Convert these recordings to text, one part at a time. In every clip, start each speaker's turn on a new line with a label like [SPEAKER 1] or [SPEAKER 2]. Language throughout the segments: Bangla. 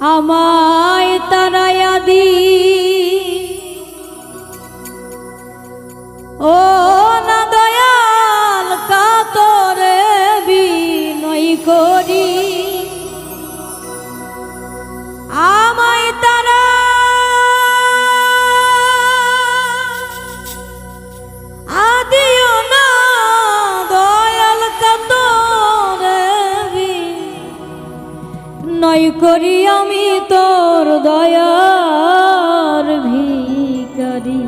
[SPEAKER 1] আমায় তারায়াদি ও তোর দয়ার ভিকারি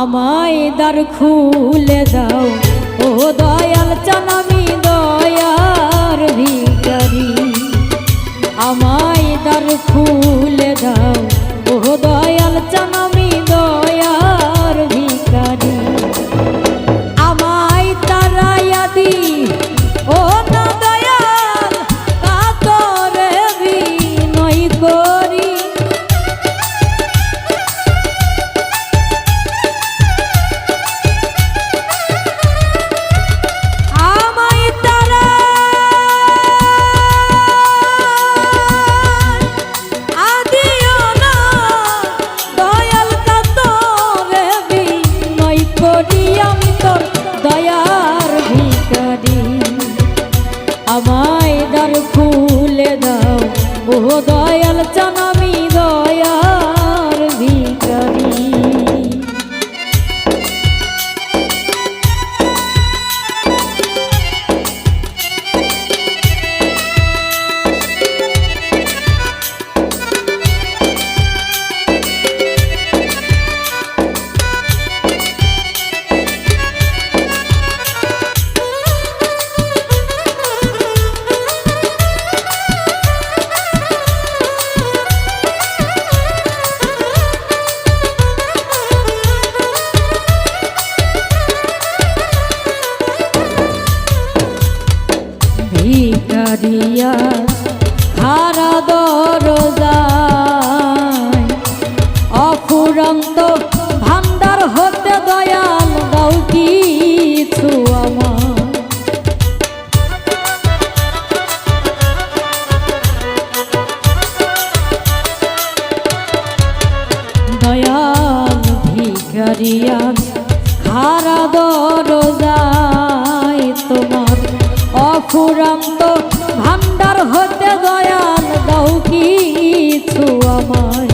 [SPEAKER 1] আমায় দ্বার খুলে দাও, ও দয়াল চানামি দয়ার ভিকারি আমায় দ্বার খুলে দাও, ও দয়াল চানামি দয়ার ভিকারি ভিকারিয়া খারা দরজায়। অফুরন্ত ভান্ডার হতে দয়াল দাও কিছু আমার। দয়াল ভিখারিয়া খারা দরজায় তোমার অফুরান্ত ভান্ডার হতে দয়াল দাও কিছু আমায়।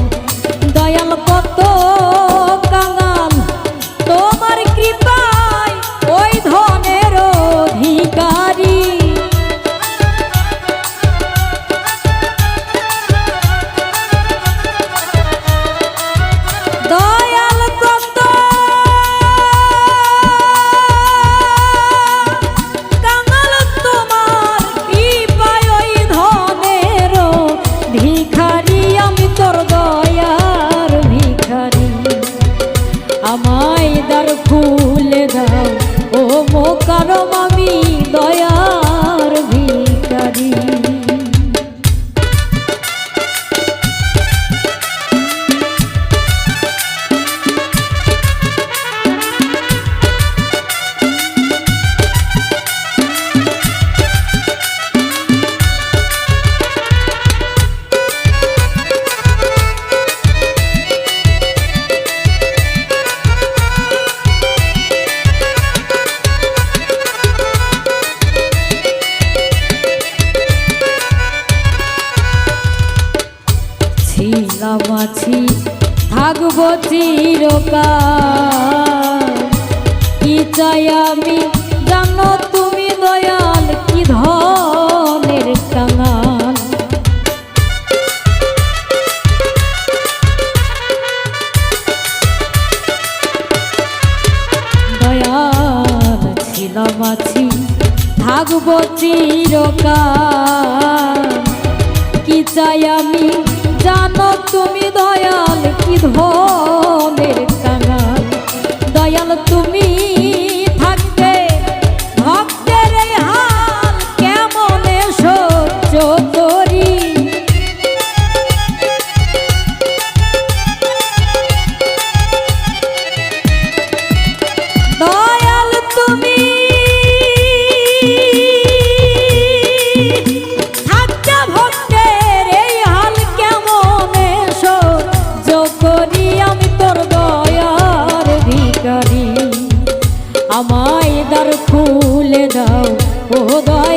[SPEAKER 1] দয়াল কত আছি থাকব চিরকাল। কি চাই আমি? জানো তুমি দয়াল, কি ধনের কাঙাল দয়াল ছিলাম আছি থাকব চিরকাল। কি চাই আমি? দয়াল gosto.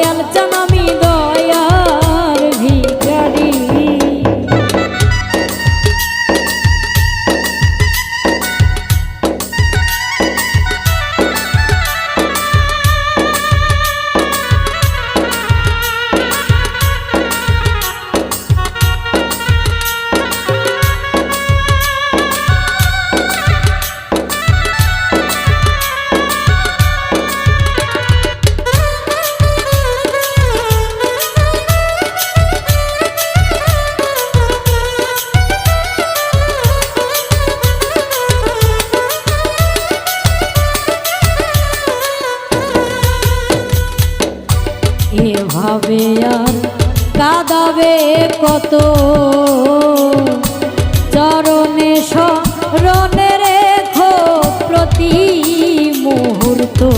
[SPEAKER 1] মতো।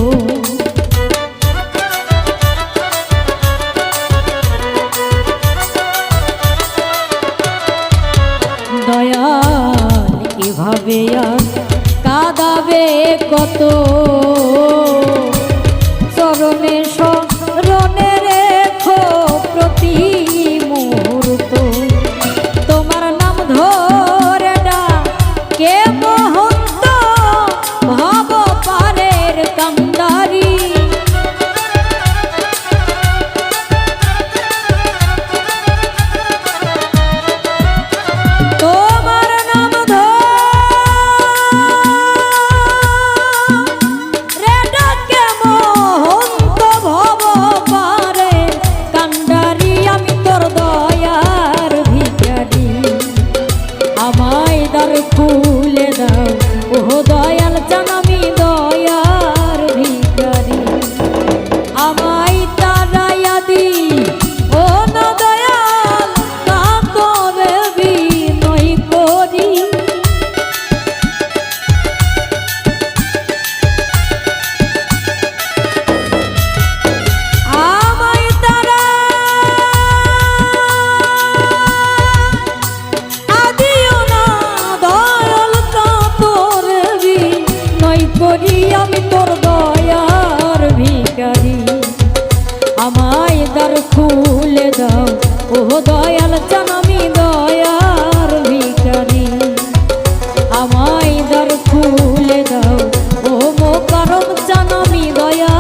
[SPEAKER 1] দয়াল এভাবে কাদাবে কত? don't know. আমায় দর খুলে দাও। ও মো করম জানমি দয়া।